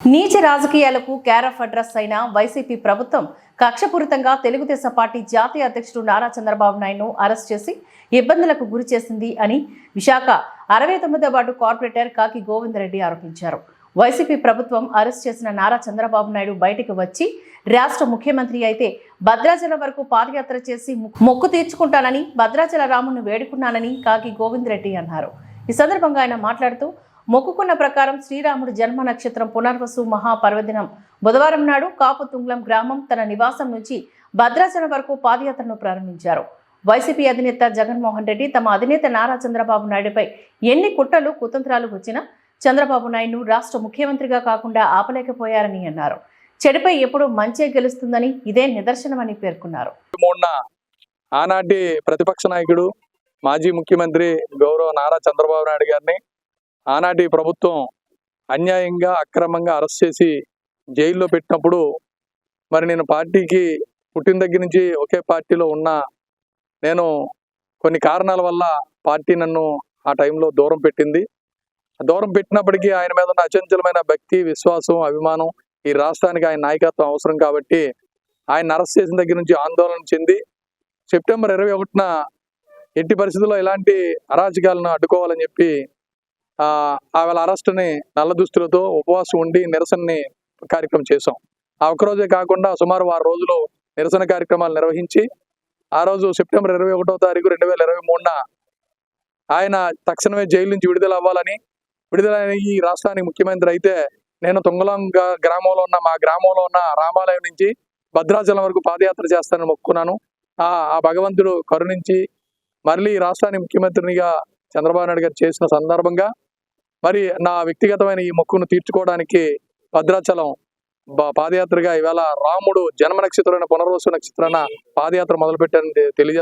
నీచ రాజకీయాలకు క్యారఫ్ అడ్రస్ అయిన వైసీపీ ప్రభుత్వం కక్షపూరితంగా తెలుగుదేశం పార్టీ జాతీయ అధ్యక్షుడు నారా చంద్రబాబు నాయుడును అరెస్ట్ చేసి ఇబ్బందులకు గురి చేసింది అని విశాఖ అరవై తొమ్మిదో వార్డు కార్పొరేటర్ కాకి గోవిందరెడ్డి ఆరోపించారు. వైసీపీ ప్రభుత్వం అరెస్ట్ చేసిన నారా చంద్రబాబు నాయుడు బయటకు వచ్చి రాష్ట్ర ముఖ్యమంత్రి అయితే భద్రాచలం వరకు పాదయాత్ర చేసి మొక్కు- మొక్కు తీర్చుకుంటానని భద్రాచల రామును వేడుకున్నానని కాకి గోవిందరెడ్డి అన్నారు. ఈ సందర్భంగా ఆయన మాట్లాడుతూ మొక్కుకున్న ప్రకారం శ్రీరాముడు జన్మ నక్షత్రం పునర్వసు మహాపర్వదినం బుధవారం నాడు కాపు తుంగ్లం గ్రామం తన నివాసం నుంచి భద్రాచలం వరకు పాదయాత్రను ప్రారంభించారు. వైసీపీ అధినేత జగన్మోహన్ రెడ్డి తమ అధినేత నారా చంద్రబాబు నాయుడుపై ఎన్ని కుట్రలు కుతంత్రాలు వచ్చినా చంద్రబాబు నాయుడు రాష్ట్ర ముఖ్యమంత్రిగా కాకుండా ఆపలేకపోయారని అన్నారు. చెడుపై ఎప్పుడు మంచే గెలుస్తుందని ఇదే నిదర్శనమని పేర్కొన్నారు. ఆనాటి ప్రతిపక్ష నాయకుడు మాజీ ముఖ్యమంత్రి గౌరవ నారా చంద్రబాబు నాయుడు గారిని ఆనాటి ప్రభుత్వం అన్యాయంగా అక్రమంగా అరెస్ట్ చేసి జైల్లో పెట్టినప్పుడు మరి నేను పార్టీకి పుట్టిన దగ్గర నుంచి ఒకే పార్టీలో ఉన్నా నేను కొన్ని కారణాల వల్ల పార్టీ నన్ను ఆ టైంలో దూరం పెట్టింది. దూరం పెట్టినప్పటికీ ఆయన మీద ఉన్న అచంచలమైన భక్తి విశ్వాసం అభిమానం ఈ రాష్ట్రానికి ఆయన నాయకత్వం అవసరం కాబట్టి ఆయన అరెస్ట్ చేసిన దగ్గర నుంచి ఆందోళన చెంది సెప్టెంబర్ ఇరవై ఒకటిన ఎట్టి పరిస్థితుల్లో ఇలాంటి అరాచకాలను అడ్డుకోవాలని చెప్పి ఆ ఆ అరెస్ట్ని నల్ల దుస్తులతో ఉపవాసం ఉండి నిరసనని కార్యక్రమం చేశాం. ఆ ఒక్కరోజే కాకుండా సుమారు వారం రోజులు నిరసన కార్యక్రమాలు నిర్వహించి ఆ రోజు సెప్టెంబర్ ఇరవై ఒకటో తారీఖు రెండు వేల ఇరవై మూడున ఆయన తక్షణమే జైలు నుంచి విడుదల అవ్వాలని విడుదలైన ఈ రాష్ట్రానికి ముఖ్యమంత్రి అయితే నేను తుంగలం గ్రామంలో ఉన్న మా గ్రామంలో ఉన్న రామాలయం నుంచి భద్రాచలం వరకు పాదయాత్ర చేస్తానని మొక్కున్నాను ఆ ఆ భగవంతుడు కరుణించి మళ్ళీ రాష్ట్రానికి ముఖ్యమంత్రినిగా చంద్రబాబు నాయుడు గారు చేసిన సందర్భంగా మరి నా వ్యక్తిగతమైన ఈ మొక్కును తీర్చుకోవడానికి భద్రాచలం పాదయాత్రగా ఇవాళ రాముడు జన్మ నక్షత్రమైన పునర్వసు నక్షత్రాన పాదయాత్ర మొదలుపెట్టాలని తె-